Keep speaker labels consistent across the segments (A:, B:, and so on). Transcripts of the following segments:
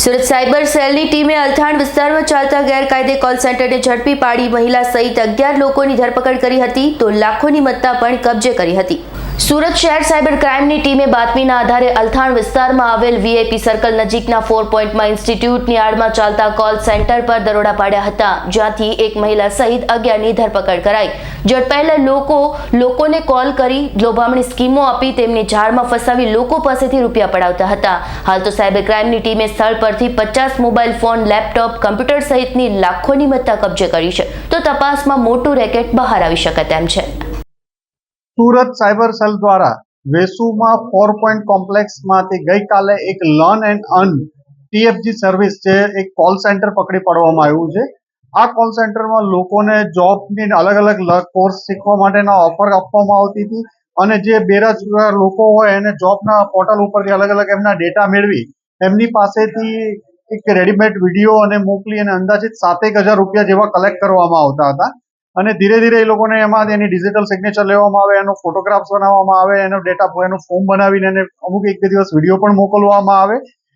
A: Surat cyber સેલની ટીમે અલથાણ વિસ્તારમાં ચાલતા ગેરકાયદે કોલ સેન્ટરને ઝડપી પાડી મહિલા સહિત અગિયાર લોકોની ધરપકડ કરી હતી, તો લાખોની મત્તા પણ કબજે કરી હતી. સુરત શહેર સાયબર ક્રાઇમની ટીમે બાતમીના આધારે અલથાણ વિસ્તારમાં આવેલ વીઆઈપી સર્કલ નજીકના ફોર પોઈન્ટમાં ઇન્સ્ટિટ્યૂટની આડમાં ચાલતા કોલ સેન્ટર પર દરોડા પાડ્યા હતા, જ્યાંથી એક મહિલા સહિત અગિયારની ધરપકડ કરાઈ. ઝડપાયેલા લોકો, લોકોને કોલ કરી લોભામણી સ્કીમો આપી તેમને ઝાડમાં ફસાવી લોકો પાસેથી રૂપિયા પડાવતા હતા. હાલ તો સાયબર ક્રાઇમની ટીમે સ્થળ પરથી પચાસ મોબાઈલ ફોન, લેપટોપ, કમ્પ્યુટર સહિતની લાખોની મત્તા કબજે કરી છે. તો તપાસમાં મોટું રેકેટ બહાર આવી શકે તેમ છે.
B: સુરત સાયબર સેલ દ્વારા વેસુમાં ફોર પોઈન્ટ કોમ્પ્લેક્સમાંથી ગઈકાલે એક learn and earn TFG service જે એક કોલ સેન્ટર પકડી પાડવામાં આવ્યું છે. આ કોલ સેન્ટરમાં લોકોને જોબની અલગ અલગ કોર્સ શીખવા માટેના ઓફર આપવામાં આવતી હતી અને જે બેરોજગાર લોકો હોય એને જોબના પોર્ટલ ઉપરથી અલગ અલગ એમના ડેટા મેળવી એમની પાસેથી એક રેડીમેડ વીડિયો અને મોકલી અને અંદાજિત સાતેક હજાર રૂપિયા જેવા કલેક્ટ કરવામાં આવતા હતા. અને ધીરે ધીરે એ લોકોને એમાં એની ડિજિટલ સિગ્નેચર લેવામાં આવે, એનો ફોટોગ્રાફ્સ બનાવવામાં આવે, એનો ડેટા એનું ફોર્મ બનાવીને એને અમુક એક બે દિવસ વીડિયો પણ મોકલવામાં આવે.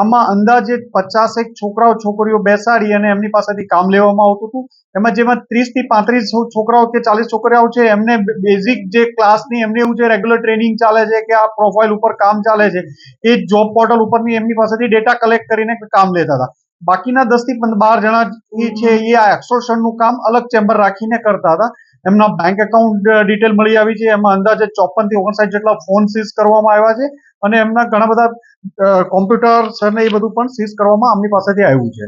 B: આમાં અંદાજે પચાસેક છોકરાઓ, છોકરીઓ બેસાડી અને એમની પાસેથી કામ લેવામાં આવતું હતું. એમાં જેમાં ત્રીસથી પાંત્રીસ છોકરાઓ કે ચાલીસ છોકરાઓ છે, એમને બેઝિક જે ક્લાસની એમને એવું છે રેગ્યુલર ટ્રેનિંગ ચાલે છે કે આ પ્રોફાઇલ ઉપર કામ ચાલે છે, એ જોબ પોર્ટલ ઉપરની એમની પાસેથી ડેટા કલેક્ટ કરીને કામ લેતા હતા. બાકીના દસથી બાર જણા એ છે એ આ એક્સોર્શનનું કામ અલગ ચેમ્બર રાખીને કરતા હતા. એમના બેંક એકાઉન્ટ ડિટેલ મળી આવી છે. એમાં અંદાજે ચોપનથી ઓગણસાઠ જેટલા ફોન સીઝ કરવામાં આવ્યા છે અને એમના ઘણા બધા કોમ્પ્યુટર ને એ બધું પણ સીઝ કરવામાં આમની પાસેથી આવ્યું છે.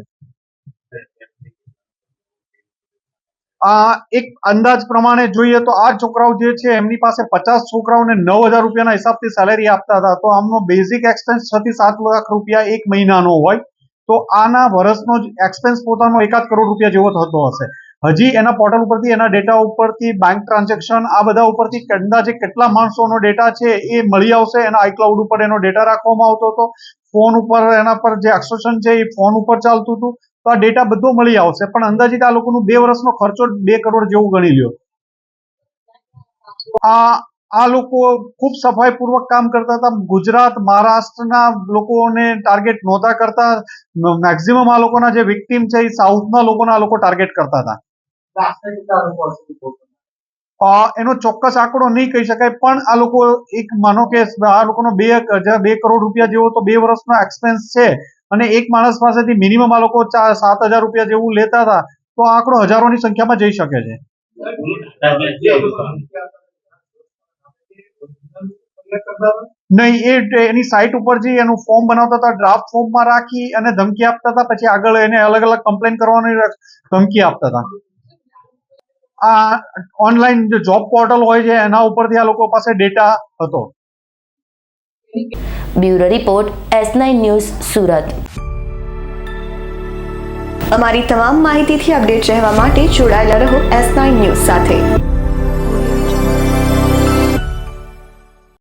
B: આ એક અંદાજ પ્રમાણે જોઈએ તો આ છોકરાઓ જે છે એમની પાસે પચાસ છોકરાઓને નવ હજાર રૂપિયાના હિસાબથી સેલેરી આપતા હતા. તો આમનો બેઝિક એક્સપેન્સ છ થી સાત લાખ રૂપિયા એક મહિનાનો હોય. તો આના વર્ષનો જ એક્સપેન્સ પોતાનો એકાદ કરોડ રૂપિયા જેવો થતો હશે. હજી એના પોર્ટલ ઉપરથી, એના ડેટા ઉપરથી બેંક ટ્રાન્ઝેક્શન આ બધા ઉપરથી અંદાજે કેટલા માણસોનો ડેટા છે એ મળી આવશે. એના આઈક્લાઉડ ઉપર એનો ડેટા રાખવામાં આવતો હતો. ફોન ઉપર, એના પર જે એક્સોશન છે એ ફોન ઉપર ચાલતું હતું. તો આ ડેટા બધો મળી આવશે. પણ અંદાજિત આ લોકોનું બે વર્ષનો ખર્ચો બે કરોડ જેવું ગણી લ્યો. આ આ લોકો ખૂબ સફાઈપૂર્વક કામ કરતા હતા. ગુજરાત, મહારાષ્ટ્રના લોકોને ટાર્ગેટ નહોતા કરતા. મેક્સિમમ આ લોકોના જે વિક્ટીમ છે, એ સાઉથના લોકોના આ લોકો ટાર્ગેટ કરતા હતા. એનો ચોક્કસ આંકડો નહીં કહી શકાય, પણ આ લોકો એક માનો કે આ લોકોનો બે બે કરોડ રૂપિયા જેવો તો બે વર્ષનો એક્સપેન્સ છે અને એક માણસ પાસેથી મિનિમમ આ લોકો સાત હજાર રૂપિયા જેવું લેતા હતા, તો આંકડો હજારોની સંખ્યામાં જઈ શકે છે. નહીં એ એની સાઇટ ઉપર જઈ એનું ફોર્મ બનાવતા હતા ડ્રાફ્ટ ફોર્મમાં રાખી અને ધમકી આપતા હતા પછી આગળ એને અલગ અલગ કમ્પ્લેન કરવાની ધમકી આપતા હતા. આ ઓનલાઈન જે જોબ પોર્ટલ હોય છે એના ઉપરથી આ લોકો પાસે ડેટા હતો.
A: Bureau report S nine news Surat.
C: અમારી તમામ માહિતીથી અપડેટ રહેવા માટે જોડાયેલા રહો એસ નાઇન ન્યૂઝ સાથે.